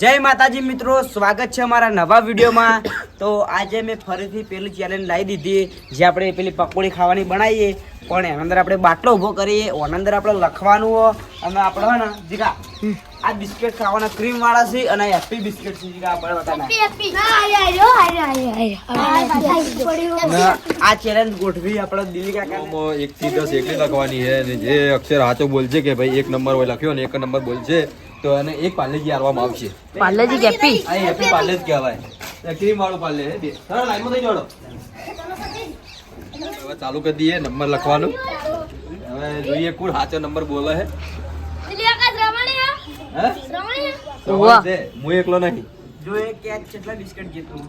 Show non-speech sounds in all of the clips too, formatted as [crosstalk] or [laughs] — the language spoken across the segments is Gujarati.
જય માતાજી મિત્રો, સ્વાગત છે અમારા નવા વિડીયોમાં. તો આજે મેં ફરીથી પેલી ચેલેન્જ લાવી દીધી, જે આપણે પેલી પકોડી ખાવાની બનાવીએ. પણ એના અંદર આપણે બાટલો ઊભો કરીએ એના અંદર આપણે લખવાનું અને આપણે ને, જીગા આ બિસ્કિટ ખાવાના ક્રીમ વાળા છે અને હેપી બિસ્કિટ છે આ ચેલેન્જ ગોઠવી આપણે દિલ્હી કાકા એક થી દસ એકલી લખવાની છે અને જે અક્ષર સાચો બોલશે કે ભાઈ એક નંબર હોય લખ્યો ને એક નંબર બોલશે તો એને એક પાર્લેજી હારવામાં આવશે. પાર્લેજી કેપી આ હેપી પાર્લે કહેવાય. ક્રીમ વાળું પાર્લે હે બે. લાઈનમાં થઈ જોડો હવે ચાલુ કરી દઈએ નંબર લખવાનું. હવે જોઈએ કુલ સાચો નંબર બોલે છે. હું? એકલો નહીં. જો એ કે કેટલા બિસ્કટ જીતું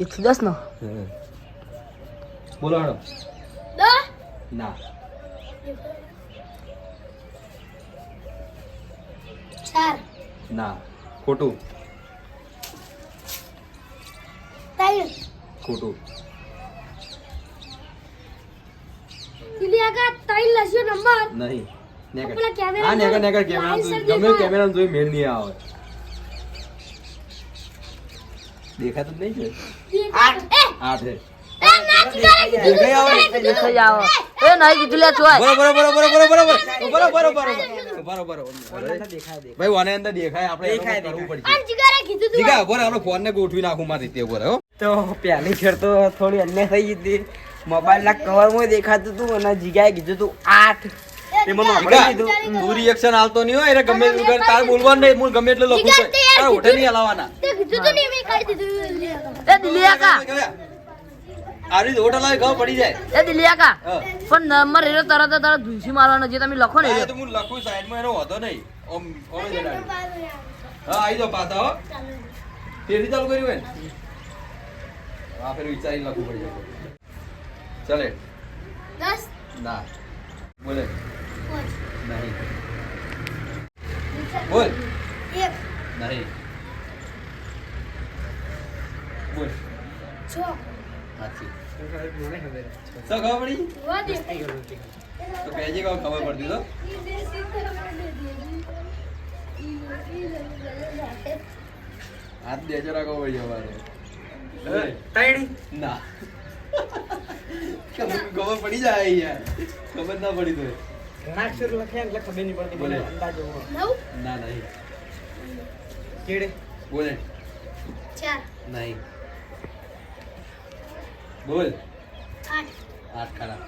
એકસો દસ નો. બોલો હેડો ના. ના. ખોટું. ખોટું. લગા તઈ લસ્યો નંબર? નહીં. નેગર કેમેરા હા નેગર નેગર કેમેરા ગમે કેમેરા જોઈ મેળ છે? તો પેલી ફેર તો થોડી અન્ય થઈ જતી મોબાઈલના કવરમાં દેખાતું હતું અને જીગાએ કીધું તું આઠ. એ મને હમણાં કીધું. તું રિએક્શન આવતો નહીં હોય એને ગમે એટલું કર તાર બોલવાનું નહીં હું ગમે એટલે લખું છું. તારે ઓઠે નહીં હલાવવાના એ દિલિયા કા ઓઠ હલાવી ખબર પડી જાય. એ દિલિયા કા હા. પણ નંબર એનો તરત તરત ધૂસી મારવાનો જે તમે લખો ને હા, એ તો હું લખું સાઈડમાં એનો વાંધો નહીં. ઓમ ઓમ જ અડાડી. હા આવી જાઓ પાછા હો. ફેરથી ચાલુ કર્યું હોય ને ફેર વિચારીને લખવું પડી જાય. ચાલે? ના. બોલે. નહીં. બોલ. નહીં. બોલ. સાચી. તો ખબર પડી? તો કહેજે કહો ખબર પડતી તો. હાથ બેચો રાખવો પડી અમારે. ના. ખબર પડી જાય યાર ખબર ના પડી તો ઘણાક્ષર લખ્યા એટલે ખબર નહીં પડતી બોલે. અંદાજો ના નહીં. કેડે? બોલે. નહીં. બોલ. આઠ. ખરા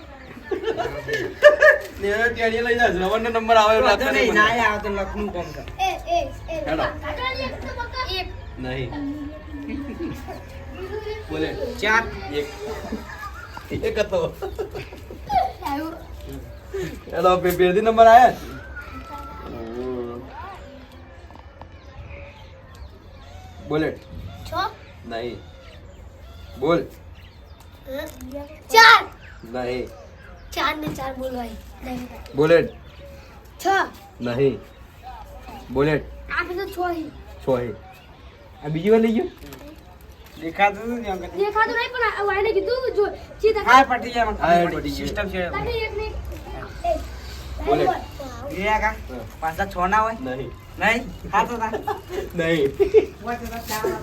ને હવે લઈ જા રવણનો નંબર આવે એવું વાંધો નહીં, ના આવે તો લખનું કામ કર નહીં. બોલે. ચાર. એક. એક હતો પે પેરથી નંબર આયા બોલે. નહીં. બોલ. ચાર. નહીં. ચાર ને ચાર બોલવાય. નહીં. બોલે. છ. નહીં. બુલેટ આઠ તો છ. છો આ બીજી વાર લઈ ગયો? દેખાતું હતું ને દેખાતું નહીં પણ આ કીધું જો ચી તક હા પટી જાય હા, પટી પડી. સિસ્ટમ છે. તાકે એક બોલે. કા. પાછા છ ના હોય? નહીં. નહીં? હા તો ના નહીં.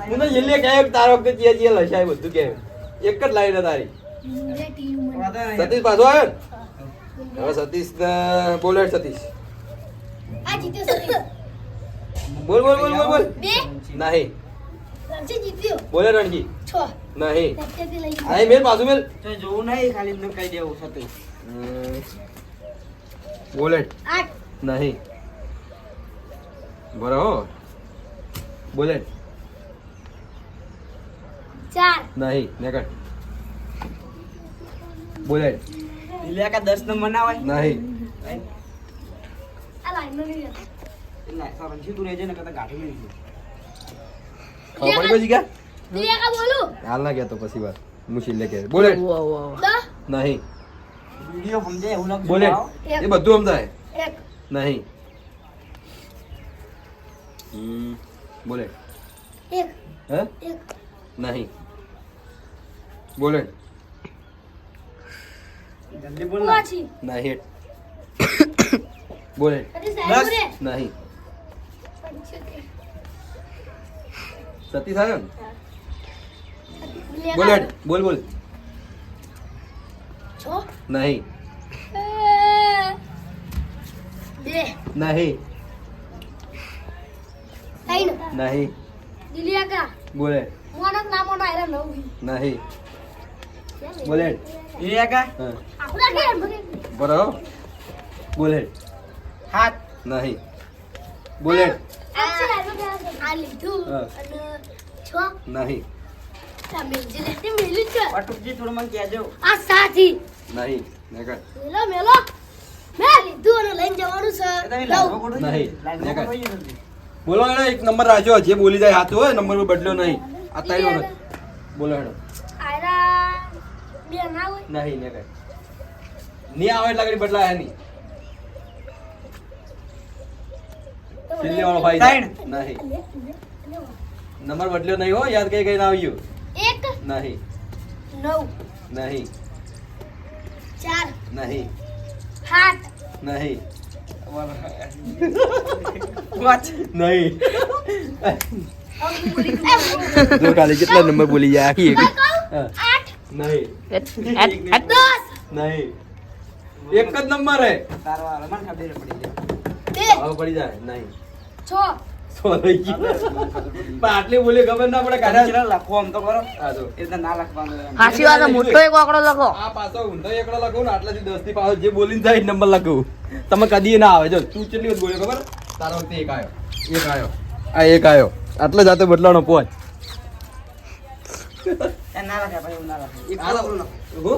હું તો કહે કે તારા વખતે લસાય બધું કે. એક જ લાઈન તારી. સતીશ પાછો આવ્યો ને? હવે સતીશ ને બોલે સતીશ. આ સતીશ. બોલ બોલ બોલ બોલ બોલ. નહીં. રણજી જીત્યો. બોલે રણજી. છો. નહીં. ગયો. મેલ બાજુ મેલ. તો જોવું નહીં ખાલી એમને કહી દેવું સતું બોલે. આઠ. નહીં. બરાબર બોલે. ચાર. નહીં. નેકડ બોલે. દિલ્યા કા દસ નંબર ના હોય? નહીં. આ લાઈનમાં નહીં જતો. એટલે સરંજી તું રહેજે ને કદા ગાઠી નહીં. ખબર પડી ગઈ ગયા દિયા બોલું? હાલ ના ગયા તો પછી વાત. મુશ્કેલ લે કે. બોલે. નહીં. વિડિયો સમજે એવું લાગે બોલે. એ બધું સમજાય. એક. નહીં. બોલે. એક. હે? એક. નહીં. બોલે. જલ્દી બોલ નહીં. [coughs] બોલે. નહીં. સતીશ આવ્યો ને? બોલ. બોલ બોલ. છ. નહીં. નહીં. નહીં. બોલે મોનો ના મોનો આયરા નવ. નહીં. બોલે હેડ. દિલિયા કા હા. આપણા કે મને. બરાબર. બોલે હાથ. નહીં. બોલે. આ આ લીધું અને છ? નહીં. તમે જે છે. પટુકજી થોડું મને કહેજો. આ સાથી નહીં નીકળ. મેલો મેલો. મેં લીધું અને લઈને જવાનું છે. એ તમે લઉં. લાગો ખોટું છે? નહીં. લાગો નહીં ખોટું છે નથી. બોલો હેડો એક નંબર રાખ્યો જે બોલી જાય હાથ હોય નંબર બદલ્યો નહીં. આ તારી વખત બોલો હેડો. આયરા બે ના હોય. નહીં ને કઈ નહીં આવે એટલે આગળ બદલાય નહીં. છેલ્લે વાળો ભાઈ ત્રણ. નહીં. નંબર બદલ્યો નહીં હો યાદ કઈ કઈ ના આવ્યું એક. નહીં. નવ. નહીં. ચાર. નહીં. સાત. નહીં. વાચ. નહીં. જો કાલે કેટલા નંબર બોલી જાય આખી એક. હા. નહીં. દસ. નહીં. એક જ નંબર હે. તારો મને ખબર પડી જાય. પડી જાય. નહીં. આટલી બોલી ખબર ના પડે કાઢા લખો આમ તો કરો આ જો ના લખવાનું હાસી વાત મોટો એક આંકડો લખો. આ પાછો ઊંધો એકડો લખો ને આટલાથી દસથી પાછો જે બોલીને જાય નંબર લખું તમે કદી ના આવે. જો તું કેટલી વખત બોલ્યો ખબર? તારો વખતે એક આયો. એક આયો. આ એક આયો. આટલે જાતે બદલાનો પોચ. એ ના લખાય ના લખાય. એક આ થોડું લખો. લખો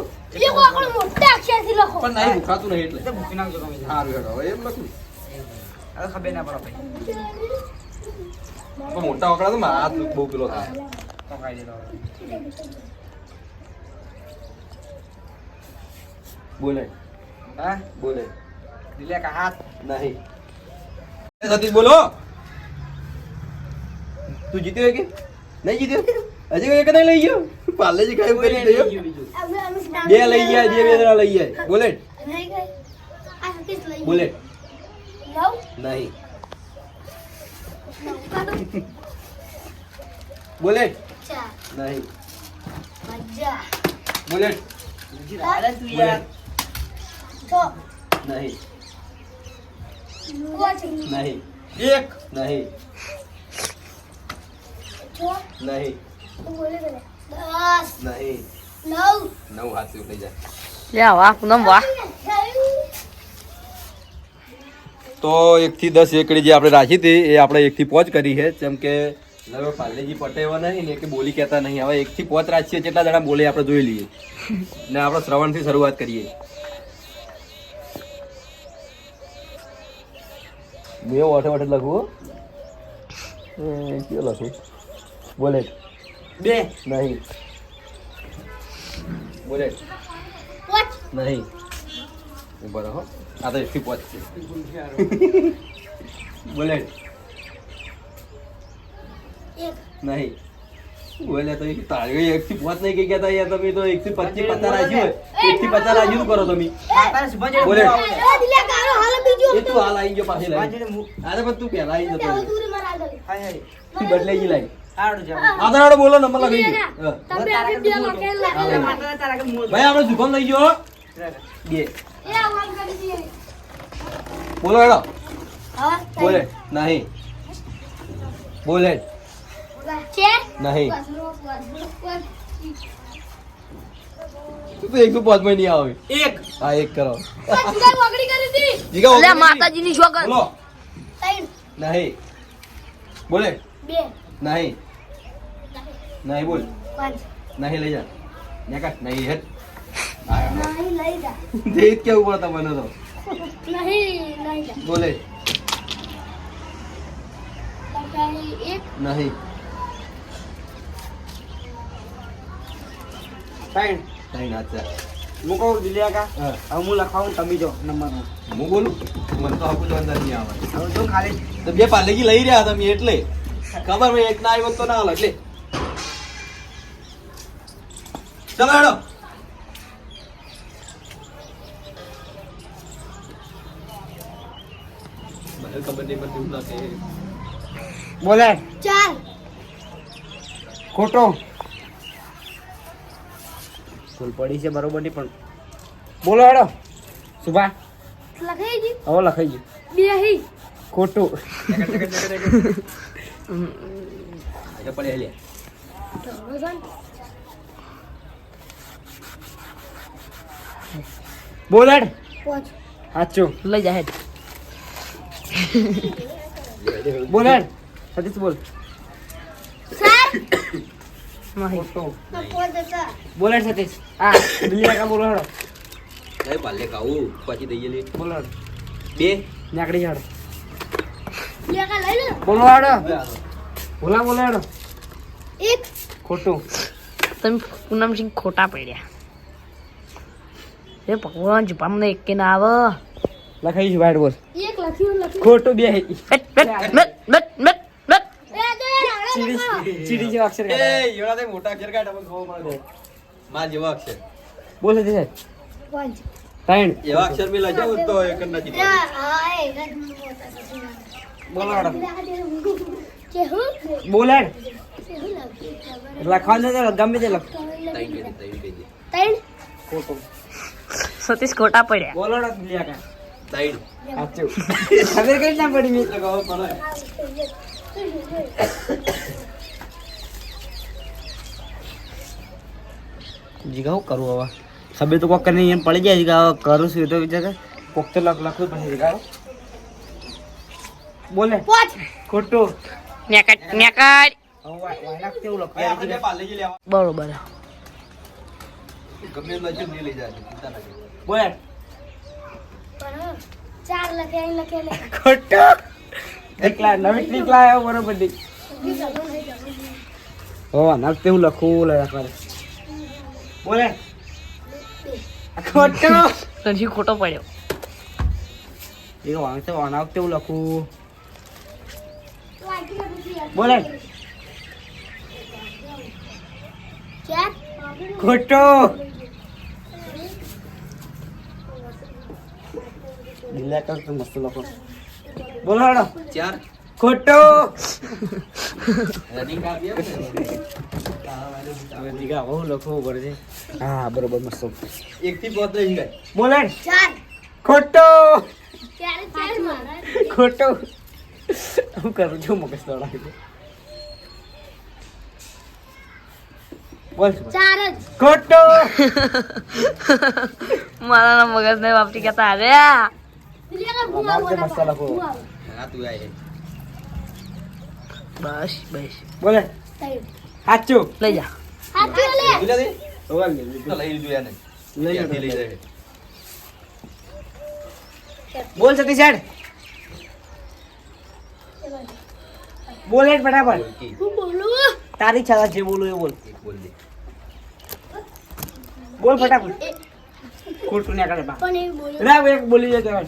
એક વાકડો મોટા અક્ષરથી લખો. પણ નહીં ભૂખાતું નહીં એટલે. એમ લખું. હવે ખબર ના પડે ભાઈ. પણ મોટા ઓકડા તો મારા હાથ બહુ પેલો થાય. દેતો બોલે. હા? બોલે. દિલે કા હાથ? નહીં. સતીશ બોલો. તું જીત્યો કે? નહીં જીત્યો હજી એક નહીં લઈ ગયો? પાર્લેજી ખાઈ કરી દયો બે લઈ ગયા જે બે જણા લઈ ગયા. બોલે. નહીં ગઈ. આ સતીશ લઈ બોલે. નહીં. બુલેટ નહીં. બુલેટ નહીં. નહીં. એક. નહીં. નહીં. નહીં. નવ. નવ હાથ લઈ જાય. લે વાહ પૂનમ વાહ. તો એકથી દસ એકડી જે આપણે રાખી હતી એ આપણે એકથી પોચ કરી છે. જેમ કે હવે પાલેજી પટે એવા નહીં ને કે બોલી કહેતા નહીં. હવે એકથી પોચ રાખીએ કેટલા જણા બોલે આપણે જોઈ લઈએ. [laughs] ને આપણે શ્રવણથી શરૂઆત કરીએ. બે ઓઠે ઓઠે લખવું કયો લખું? બોલે. બે. નહીં. બોલે. નહીં. ઊભો રહો. આ તો એકથી પહોંચશે બુલેટ એક. નહીં. બોલે તો એક એક થી પાંચ નહીં કઈ કહેતા યાર તમે તો એક થી પચીસ પચાસ રાખ્યું હોય. એક થી પચાસ રાખ્યું કરો તમે? બોલે. એ તું હાલ આવી ગયો પાછી લાઈ અરે પણ તું પહેલા આવી જતો હવે રહ્યો. દૂર મારા આગળ. હાય હાય. તું બદલાઈ ગઈ લાઈ આધાર બોલો નંબર લખી ગયો તારા. ભાઈ આપણે શુભમ લઈ ગયો. બે. બોલો હેડો. હા બોલે. નહીં. બોલે. છે નહીં. એકસો પાંચમાં નહીં આવે. એક. હા એક કરો. હતી જીગા લે ઓગળી ગઈ. બોલો. નહીં. બોલે. બે. નહીં. નહીં. બોલ. પાંચ. નહીં લઈ જા. નહીં આયા. નહીં લઈ જા. જ કેવું પડે તમને તો? નહીં લઈ જા. બોલે. એક. નહીં. ત્રણ નાચા હું કહું દિલિયા કા હા. હવે હું લખાવું તમે જો નંબર હું. બોલું? મને તો આપું અંદર નહીં આવે હવે તો ખાલી. તો બે પાલેજી લઈ રહ્યા તમે એટલે. ખબર એક ના આવ્યો તો ના હાલ. એટલે ચલો હેડો. બોલે. ચાલ. ખોટો. ભૂલ પડી છે બરોબરની પણ બોલો હેડો. સુભા. લખાઈ ગયું હવે લખાઈ ગયું બે હી ખોટું. એટલે પડે લે બોલ હેડ. સાચું. લઈ જા હેડ. બોલ હેડ સતીશ બોલ બોલ હેડ સતીશ હા બીજા કામ બોલો હેડો એ પાલે ખાવું પછી દઈએ લે બોલ હેડ બે નાકડી હેડ કા બોલો હેડ બોલા બોલો હેડ એક ખોટું તમે પૂનમસિંહ ખોટા પડ્યા. એ ભગવાન જુપામને એક કે ના આવે. લખાઈ છું વાઈટ બોલ. ખોટું બે. ચીડી જેવા અક્ષર એ કાઢા. મોટા અક્ષર કાઢ આપણે ખબર પડે. માં જેવા અક્ષર. બોલ સતીશ પાંચ ત્રણ. એવા અક્ષર મેં તો એક નથી કે હું? લખવાનું તો ગમે તે લખ. ત્રણ ખોટું. સતીશ ખોટા પડ્યા. બોલો હેડો બીજા ત્રણ. સાચું. ખબર કઈ ના પડી મેં? એટલે પડે. જીગા હું કરું હવે? સબે તો કોક કરીને એમ પડી જાય જીગા હવે કરું છું તો વિચાર. કોક તો લખ લખવું પછી જીગા બોલે. ખોટું. પાર્લેજી લેવા. બરોબર. ગમે લઈ જાય બોલે. ચાર લખે લખે લે ખોટું. એકલા નવી ટ્રીક લાવ્યો બરોબર નહીં હો નાક તેવું લખું લે કરે બોલે. ખોટું. તનથી ખોટો પડ્યો. એ વાંચે વાનાક તેવું લખું. બોલે. ચાર ખોટું. દિલ્લા કર તો મસ્ત લોકો બોલો હાડો. ચાર. ખોટો. રનિંગ દીઘા બહુ લખવું પડે છે. હા બરોબર મસ્ત. એક થી પાંચ લઈ જાય. બોલે. ચાર. ખોટો. ચાર ચાર મારા. ખોટું. હું કરું છું મગજ દોડાવી દે. બોલ. ચાર જ. ખોટું. [laughs] મારા મગજ ને વાપરી કેતા અરે બસ બસ બોલે સાચું લઈ જા બોલ સતીશ હેડ બોલ હેડ ફટાફટ તારી ઈચ્છા જે બોલું એ બોલ બોલ ફટાફટ ખોટું ના કરે બા પણ એ બોલું રાવ એક બોલી જાય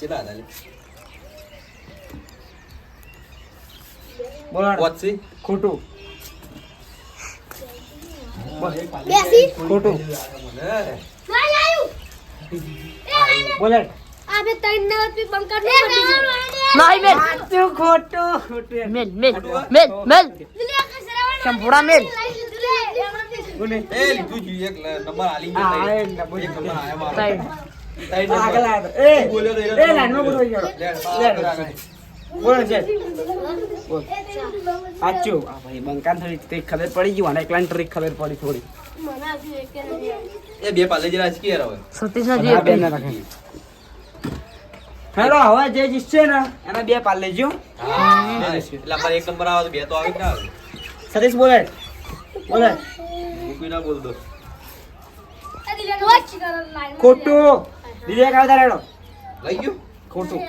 કેટલા હતા લે બોલ હેડ. પાંચ છે ખોટું બેસી ખોટું મને ભાઈ આયુ બોલ હેડ. આ બે ત્રણ ને હતી બંકર નહીં મેલ તું ખોટું ખોટું મેલ મેલ મેલ મેલ સંપૂર્ણ મેલ એ લીધું જ એક નંબર આલી ગયો એક નંબર આવ્યો. છે. ખબર પડી ગઈ મને એકલા ટ્રીક ખબર પડી થોડી. કે એ બે પાર્લેજી રાજકીય હવે સતીશ ના હા, જોઈએ બેન ના રાખે. હેલો હવે જે જીતશે ને એના બે પાલ લેજો. હા, એટલે અમારે એક નંબર આવે તો બે તો આવી જ ના આવે. સતીશ બોલે. બોલે. મૂકી ના બોલ દો ખોટું. બીજે એક આવતા રેડો લઈ ગયો? ખોટું.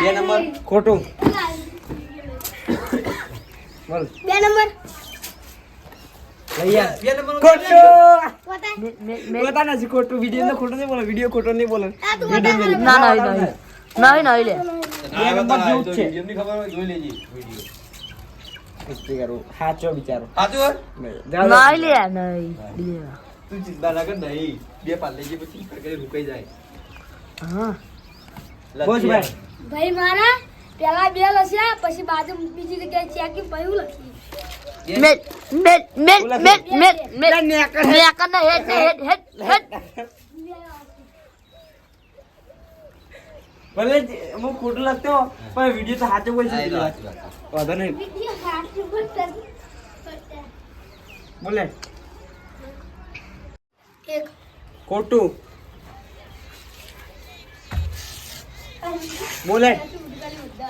બે નંબર. ખોટું. બોલ. બે નંબર. ખોટું. ખોટું વીડિયો તો નહીં બોલો વીડિયો ખોટો નહીં બોલો. ના લે. સાચો બિચારો સાચું નહીં લે. નહીં તું ચિંતા ના કર નહીં. બે પાર્લેજી પછી કરી રૂકાઈ જાય. હા. લખી ભાઈ. ભાઈ મારા પેલા બે લસ્યા પછી બાજુ બીજી જગ્યાએ ચેકિંગ લખી ને હેડ હેડ હેડ હેડ ભલે હું ખોટું પણ વીડિયો તો સાચો બોલ છે. વાંધો નહીં. બોલે. એક. ખોટું. બોલે.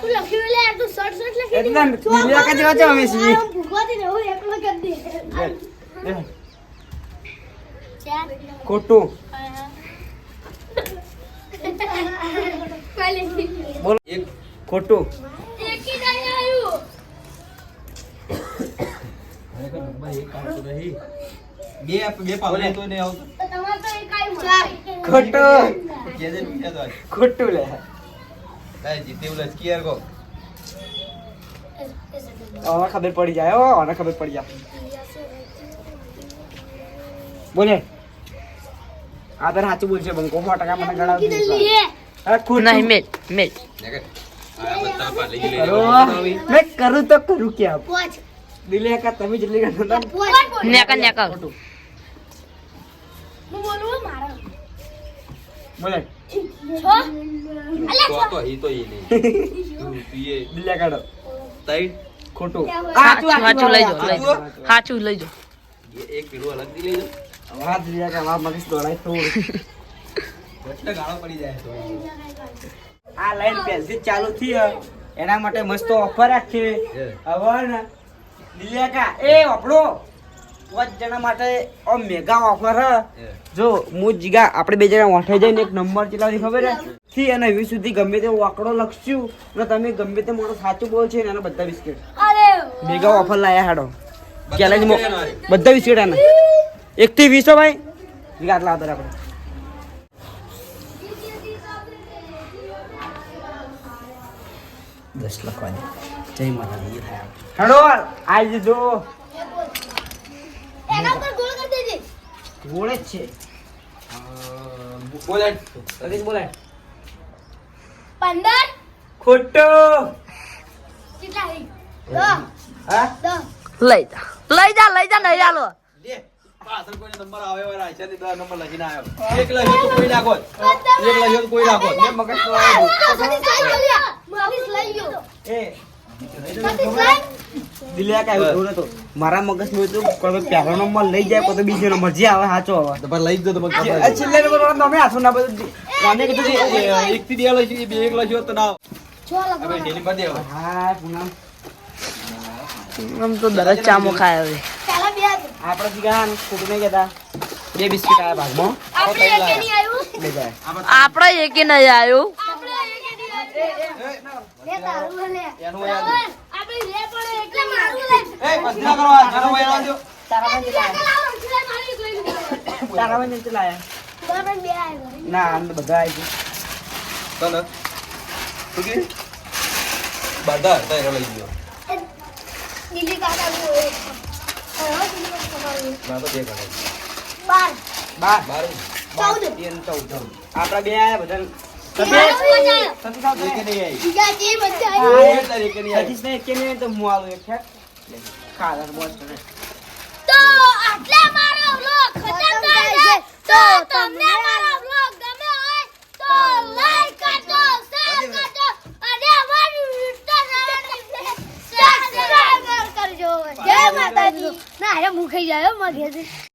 તું લખ્યું લે તું શર્ટ શર્ટ લખી એકદમ બીજા કાંઈ જેવા છે અમે છીએ. ભૂખવાથી ને હું એકલો કરી દે. ખોટું. બોલ. એક ખોટું. એકી નહીં આવ્યું ખરેખર નંબર એક આવતો નહીં. બે બે પાવલે તો ને આવતો. તમાર તો એકાઈ ચાર ખોટું. કે છે બીજા તો ખોટું લે. કાંઈ જીતે એવું લચકી યાર કહો. હવે ખબર પડી જાય ઓ હવે ખબર પડી જાય. બોલે. આ તારે સાચું બોલશે બંકો સો ટકા મને ગણાવ અરે ખોટું. નહીં મેલ મેલ કરો. મેં કરું તો કરું ક્યાં? પોચ. દિલે કા તમે જેટલી ગણતા નેકા પોચ. બોલે. છો? અલ્યા તો તો એ તો એ નહીં તું પીએ. બિલ્લા કાઢો. તઈ? ખોટું. હાચું હાચું. લઈ જાઓ હાચું. લઈ જાઓ. એક પેલું અલગ દી લઈ જાઓ. વાત લીયા કે વાત મગજ દોડાય થોડું એટલે ગાળો પડી જાય તો. આ લાઈન પેન્સિલ ચાલુ થઈ હે. એના માટે મસ્ત ઓફર રાખી. હવે ને લીયા કા એ આપણો પાંચ જણા માટે ઓ મેગા ઓફર હે. જો હું જીગા આપણે બે જણા ઓઠે જઈને એક નંબર ચલાવવાની ખબર હે? થી અને વીસ સુધી ગમે તે વાકડો લખશું અને તમે ગમે તે માણસ સાચું બોલ છે ને એના બધા બિસ્કિટ. મેગા ઓફર લાયા હાડો. ચેલેન્જ. બધા બિસ્કિટ આના. એક થી વીસો ભાઈ? જીગા આટલા આદર આપણે. દસ લખવાની. જય માતા હેડો આજ જો એના ઉપર ગોળ કરી દેજે ગોળે જ છે બોલ સતીશ બોલાય પંદર ખોટો કેટલા થઈ હા લઈ જા લઈ જા લઈ જા નહીં આલો લે. પાછળ કોઈને નંબર આવે એવા રાખ્યા નહીં, નંબર લખીને આવ્યો. એક લખ્યો તો કોઈ નાખો એક લખ્યો તો કોઈ નાખો મેં મગજ તો આવ્યો. લઈ ગયો સતીશ લઈ ગયો એ દિલ્યા નતો મારા મગજમાં હતું કોઈ પહેલો નંબર લઈ જાય કોઈ તો બીજો નંબર. જે આવે સાચો આવે. તો પણ લઈ જ દો તો મને ખબર આ છે. છેલ્લે નંબર વાળા તમે હાથો ના બધું કોને કીધું એક થી બે લઈ બે એક તો ના છ હવે ડેલી પર દેવા. હા પૂનમ. આમ તો દરજ ચામો ખાય હવે. આપણે જીગા ખોટું નહીં કહેતા બે બિસ્કિટ આવ્યા ભાગમાં. આપણે એકે નહીં આવ્યું આપણે એકે નહીં આવ્યું લે તારું લે. એનું આપણે લે પણ એટલે મારું લે. એ, મસ્તી ના કરો, આ જેનો હોય એનો તારા બંધ. તારા ચલાયા બરાબર બે આવ્યા ના તો આવી તને? શું કે? બધા લઈ ગયો. દિલ્હી કાકા નું એક. કાકા. ના તો બે તેર આપણા બે આયા બધા તો આટલા મારો vlog ખતમ થાય છે તો તમને મારો vlog ગમે હોય તો લાઈક કરજો શેર કરજો અને અમારું Instagram સબસ્ક્રાઇબ કરજો જય માતાજી ના અરે મુખાઈ જાય મગે